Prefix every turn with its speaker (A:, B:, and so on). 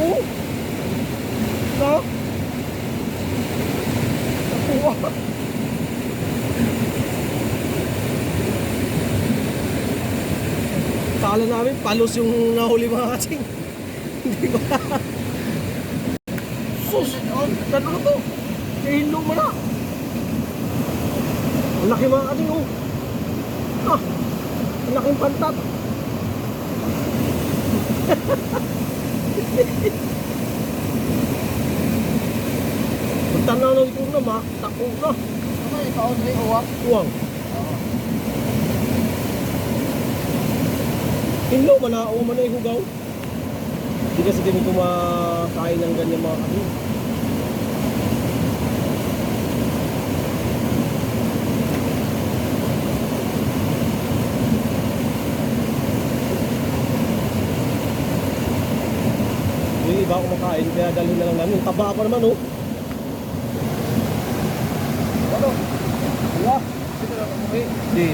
A: Oo. No? Nakuha. Kala namin palos yung nahuli mga kasing. Hindi ba? Sus! Ano na to? Ihilo mo na. Ang laki mga kasing oh. Ah! Ang laking pantat. Punta na lang ito na ma. Tako na.
B: Ano ikaw Andre uwak?
A: Uwang. Hinlo man na. Man na ihugaw. Hindi kasi kami kumakain ng ganyan mga kami. Yung iba kumakain, kaya dalhin na lang namin. Taba pa naman, oh.
B: Ano? Wala.
A: Hindi.